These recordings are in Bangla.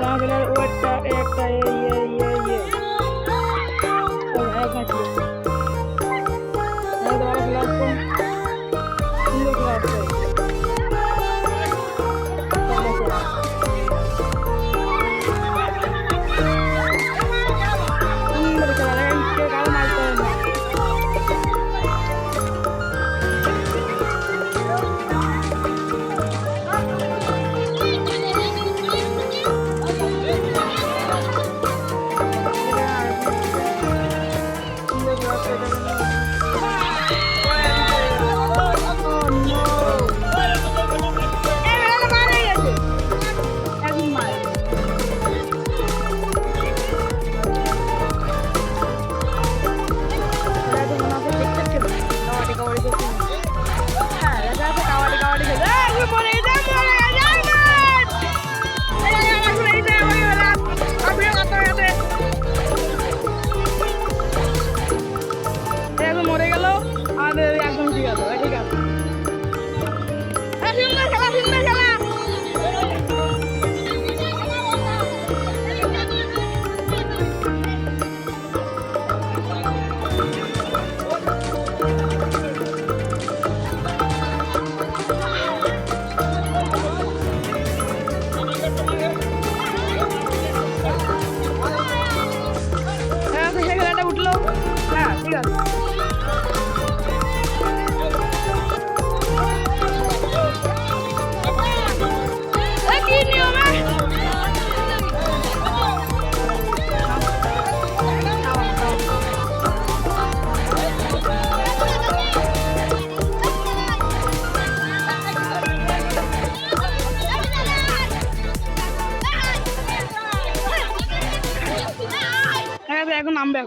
না হলে ও একটা একটা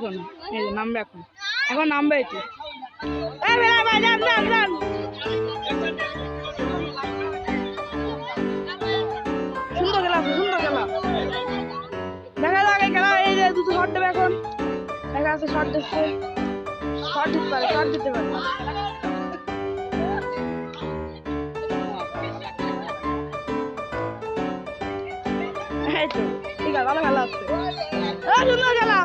এখন, এই যে নামবে এখন। এখন নামবে এটি সুন্দর খেলা সুন্দর খেলা। দেখা যাক এই খেলা, এই যে দুটো শর্ট দেবে এখন। দেখা যাচ্ছে শর্ট দিচ্ছে। শর্ট দিতে পারে, শট দিতে পারে। ঠিক আছে, ভালো খেলা আছে। সুন্দর খেলা।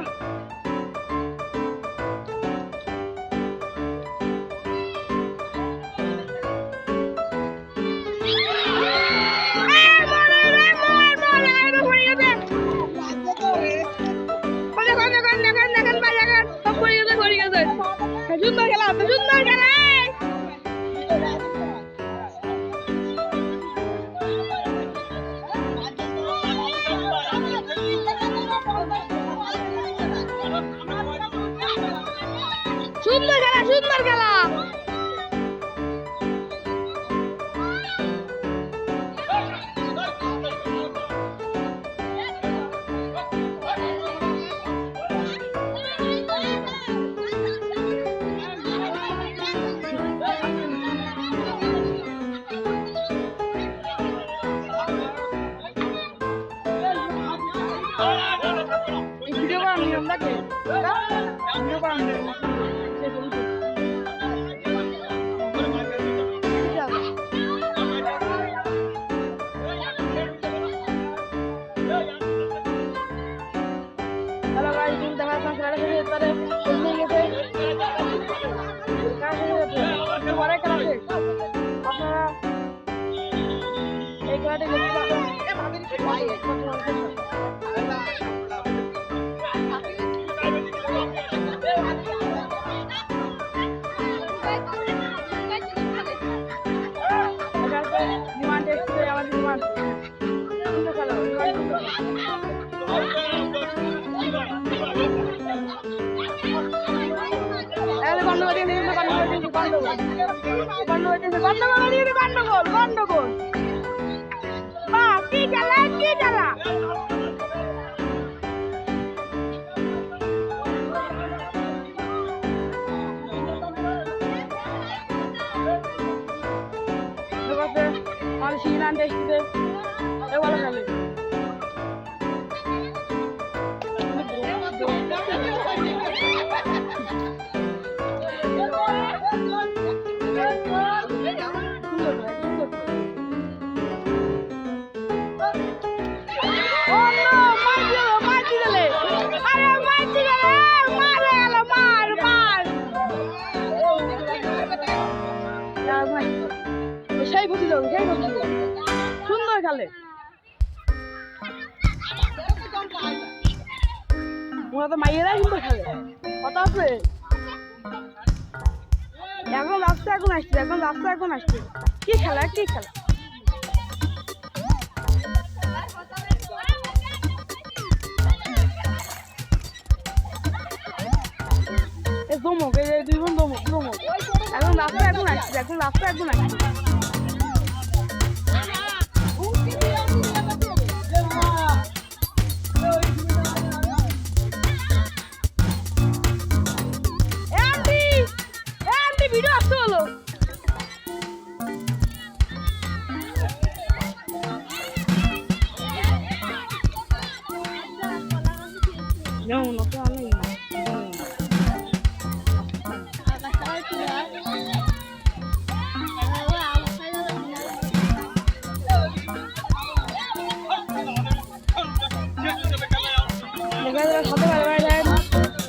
Hello guys, you can have some credit for গন্ডগোল গন্ডগোল বা কি জ্বালা কি জ্বালা Al siguiente, este, igual a la সুন্দর খেলে ওরা তো মাইয়েরাই সুন্দর খেলে কথা আছে? এখন রাস্তা এখন আসছে, এখন রাস্তা এখন আসছে। কি খেলা কি খেলা? দমক, এই দুইজন দমক দমক। এখন রাস্তা এখন আসছে এখন রাস্তা এখন আসছে এ আন্টি এ আন্টি ভিডিও আসতে হলো No, no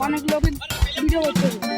অনেক লোকের ভিডিও করছে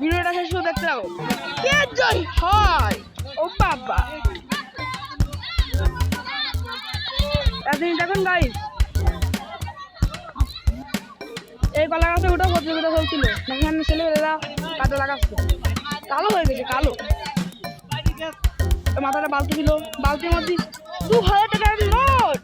ভিডিওটা শেষ করে দেখতে কে জয় হয় ও বাবা। এতদিন দেখুন গাইস এই কলা গাছে ওটা প্রতিযোগিতা চলছিল এখানে ছেলেমেয়েরা কাটা লাগাচ্ছে। কালো হয়ে গেছে কালো। মাথাটা বালতি ছিল বালতির মধ্যে দু হাজার টাকার নোট।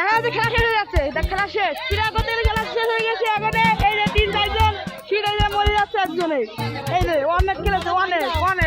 দেখা যাচ্ছে খেলা শেষ হয়ে যাচ্ছে খেলা শেষ। ক্রীড়া করতে গেলে খেলা শেষ হয়ে গেছে এখানে এই যে তিন চারজন ফিরে মরে যাচ্ছে একজনে। এই যে অনেক খেলেছে অনেক অনেক